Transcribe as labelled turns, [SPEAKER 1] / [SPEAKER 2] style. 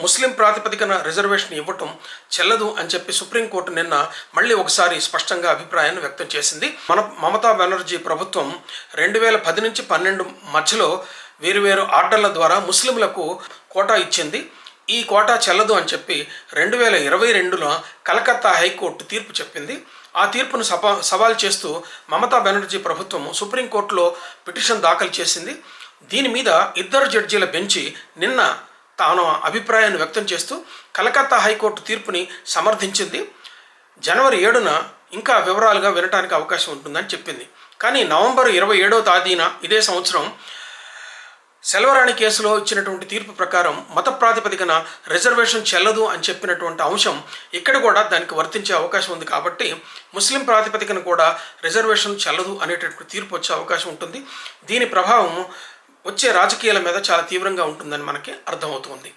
[SPEAKER 1] ముస్లిం ప్రాతిపదికన రిజర్వేషన్ ఇవ్వటం చెల్లదు అని చెప్పి సుప్రీంకోర్టు నిన్న మళ్ళీ ఒకసారి స్పష్టంగా అభిప్రాయాన్ని వ్యక్తం చేసింది. మన మమతా బెనర్జీ ప్రభుత్వం రెండు వేల పది నుంచి పన్నెండు మధ్యలో వేరువేరు ఆర్డర్ల ద్వారా ముస్లింలకు కోటా ఇచ్చింది. ఈ కోటా చెల్లదు అని చెప్పి రెండు వేల ఇరవై రెండులో కలకత్తా హైకోర్టు తీర్పు చెప్పింది. ఆ తీర్పును సపా సవాల్ చేస్తూ మమతా బెనర్జీ ప్రభుత్వం సుప్రీంకోర్టులో పిటిషన్ దాఖలు చేసింది. దీని మీద ఇద్దరు జడ్జీల బెంచి నిన్న తాను అభిప్రాయాన్ని వ్యక్తం చేస్తూ కలకత్తా హైకోర్టు తీర్పుని సమర్థించింది. జనవరి ఏడున ఇంకా వివరాలుగా వినటానికి అవకాశం ఉంటుందని చెప్పింది. కానీ నవంబర్ ఇరవై ఏడో తేదీన ఇదే సంవత్సరం సెల్వరాణి కేసులో ఇచ్చినటువంటి తీర్పు ప్రకారం మత ప్రాతిపదికన రిజర్వేషన్ చెల్లదు అని చెప్పినటువంటి అంశం ఇక్కడ కూడా దానికి వర్తించే అవకాశం ఉంది కాబట్టి ముస్లిం ప్రాతిపదికన కూడా రిజర్వేషన్ చెల్లదు అనేటటువంటి తీర్పు వచ్చే అవకాశం ఉంటుంది. దీని ప్రభావం వచ్చే రాజకీయాల మీద చాలా తీవ్రంగా ఉంటుందని మనకి అర్థమవుతుంది.